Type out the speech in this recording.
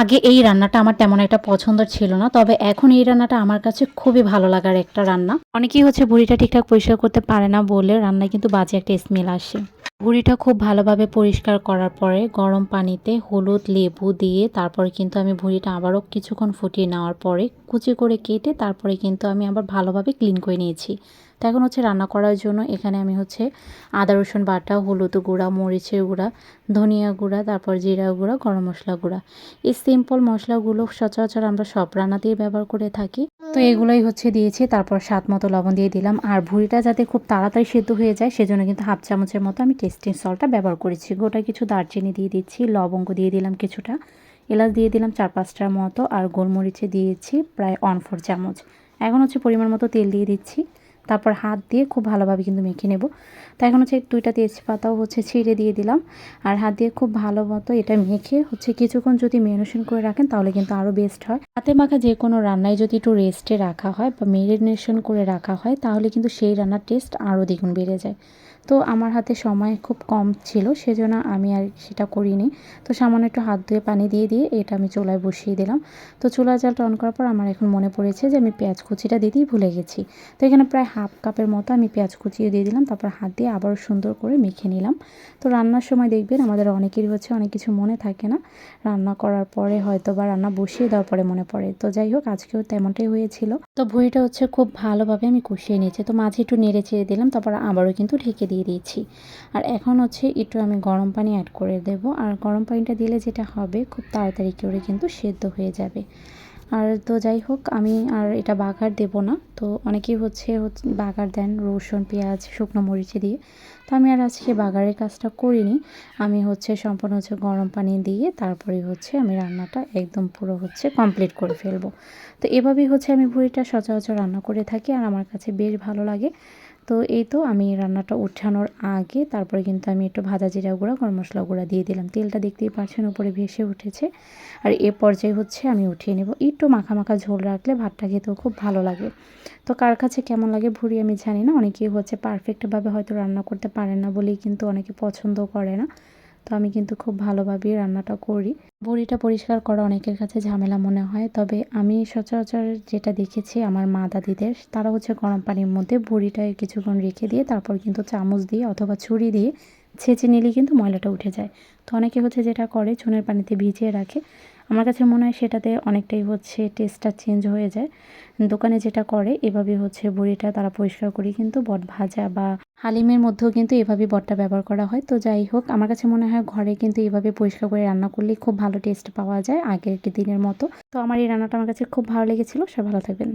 আগে এই রান্নাটা আমার তেমন একটা পছন্দের ছিল না, তবে এখন এই রান্নাটা আমার কাছে খুবই ভালো লাগার একটা রান্না। অনেকেই হচ্ছে ভুড়িটা ঠিকঠাক পরিষ্কার করতে পারে না বলে রান্নায় কিন্তু বাজে একটা স্মেল আসে। ভুড়িটা খুব ভালোভাবে পরিষ্কার করার পরে গরম পানিতে হলুদ, লেবু দিয়ে তারপরে কিন্তু আমি ভুড়িটা আবারও কিছুক্ষণ ফুটিয়ে নেওয়ার পরে কুচি করে কেটে তারপরে কিন্তু আমি আবার ভালোভাবে ক্লিন করে নিয়েছি। তো এখন হচ্ছে রান্না করার জন্য এখানে আমি হচ্ছে আদা, রসুন বাটা, হলুদ গুঁড়া, মরিচের গুঁড়া, ধনিয়া গুঁড়া, তারপর জিরা গুঁড়া, গরম মশলা গুঁড়া। এই সিম্পল মশলাগুলো সচরাচর আমরা সব রান্নাতেই ব্যবহার করে থাকি। তো এগুলোই হচ্ছে দিয়েছি, তারপর স্বাদ মতো লবণ দিয়ে দিলাম। আর ভুঁড়িটা যাতে খুব তাড়াতাড়ি সেদ্ধ হয়ে যায়, সেজন্য কিন্তু হাফ চামচের মতো আমি টেস্টিং সল্টটা ব্যবহার করেছি। গোটা কিছু দারচিনি দিয়ে দিচ্ছি, লবঙ্গ দিয়ে দিলাম কিছুটা, এলাচ দিয়ে দিলাম চার পাঁচটার মতো, আর গোলমরিচে দিয়েছি প্রায় অন ফোর চামচ। এখন হচ্ছে পরিমাণ মতো তেল দিয়ে দিচ্ছি। তারপর হাত দিয়ে খুব ভালোভাবে কিন্তু মেখে নেব। তো এখন হচ্ছে দুইটা তেজপাতাও হচ্ছে ছিঁড়ে দিয়ে দিলাম। আর হাত দিয়ে খুব ভালো মতো এটা মেখে হচ্ছে কিছুক্ষণ যদি মেরিনেশন করে রাখেন তাহলে কিন্তু আরও বেস্ট হয়। হাতে মাখা যে কোনো রান্নায় যদি একটু রেস্টে রাখা হয় বা মেরিনেশন করে রাখা হয় তাহলে কিন্তু সেই রান্নার টেস্ট আরও দ্বিগুণ বেড়ে যায়। তো আমার হাতে সময় খুব কম ছিল, সেজন্য আমি আর সেটা করিনি। তো সামান্য একটু হাত ধুয়ে পানি দিয়ে দিয়ে এটা আমি চুলায় বসিয়ে দিলাম। তো চুলা জালটা অন করার পর আমার এখন মনে পড়েছে যে আমি পেঁয়াজ কুচিটা দিতেই ভুলে গেছি। তো এখানে প্রায় হাফ কাপের মতো আমি পেঁয়াজ কুচিয়ে দিয়ে দিলাম, তারপর হাত দিয়ে আবারও সুন্দর করে মেখে নিলাম। তো রান্নার সময় দেখবেন আমাদের অনেকেরই হচ্ছে অনেক কিছু মনে থাকে না। রান্না করার পরে হয়তো বা রান্না বসিয়ে দেওয়ার পরে মনে পড়ে। তো যাই হোক, আজকেও তেমনটাই হয়েছিল। তো ভুঁড়িটা হচ্ছে খুব ভালোভাবে আমি কষিয়ে নিয়েছি। তো মাঝে একটু নেড়ে চেড়ে দিলাম, তারপর আবারও কিন্তু ঢেকে দিয়ে দিয়েছি। আর এখন হচ্ছে একটু আমি গরম পানি অ্যাড করে দেব। আর গরম পানিটা দিলে যেটা হবে, খুব তাড়াতাড়ি করে কিন্তু সেদ্ধ হয়ে যাবে। আর তো যাই হোক, আমি আর এটা বাগার দেব না। তো অনেকেই হচ্ছে বাগার দেন রসুন, পেঁয়াজ, শুকনো মরিচে দিয়ে। তো আমি আর আজকে বাগারের কাজটা করিনি। আমি হচ্ছে সম্পূর্ণ হচ্ছে গরম পানি দিয়ে তারপরে হচ্ছে আমি রান্নাটা একদম পুরো হচ্ছে কমপ্লিট করে ফেলব। তো এভাবেই হচ্ছে আমি ভুড়িটা সচরাচর রান্না করে থাকি। আর আমার কাছে বেশ ভালো লাগে। তো এই তো আমি রান্নাটা উঠানোর আগে তারপরে কিন্তু আমি একটু ভাজা জিরা গুঁড়া, গরম মশলা গুঁড়া দিয়ে দিলাম। তেলটা দেখতেই পাচ্ছেন উপরে ভেসে উঠেছে। আর এ পর্যায়ে হচ্ছে আমি উঠিয়ে নেব। একটু মাখা মাখা ঝোল রাখলে ভাতটা খেতেও খুব ভালো লাগে। তো কার কাছে কেমন লাগে ভুড়ি আমি জানি না। অনেকেই হচ্ছে পারফেক্টভাবে হয়তো রান্না করতে পারেন না বলেই কিন্তু অনেকে পছন্দ করে না। তো আমি কিন্তু খুব ভালোভাবেই রান্নাটা করি। বড়িটা পরিষ্কার করা অনেকের কাছে ঝামেলা মনে হয়, তবে আমি সচরাচর যেটা দেখেছি আমার মা দাদিদের, তারা হচ্ছে গরম পানির মধ্যে বড়িটা কিছুক্ষণ রেখে দিয়ে তারপর কিন্তু চামচ দিয়ে অথবা ছুরি দিয়ে ছেঁচে নিলে কিন্তু ময়লাটা উঠে যায়। তো অনেকে হচ্ছে যেটা করে, চুনের পানিতে ভিজিয়ে রাখে। আমার কাছে মনে হয় সেটাতে অনেকটাই হচ্ছে টেস্টটা চেঞ্জ হয়ে যায়। দোকানে যেটা করে এভাবে হচ্ছে বড়িটা তারা পরিষ্কার করে, কিন্তু বট ভাজা বা হালিমের মধ্যেও কিন্তু এভাবে বটটা ব্যবহার করা হয়। তো যাই হোক, আমার কাছে মনে হয় ঘরে কিন্তু এভাবে পরিষ্কার করে রান্না করলে খুব ভালো টেস্ট পাওয়া যায় আগের দিনের মতো। তো আমার এই রান্নাটা আমার কাছে খুব ভালো লেগেছিলো সব ভালো থাকবেন।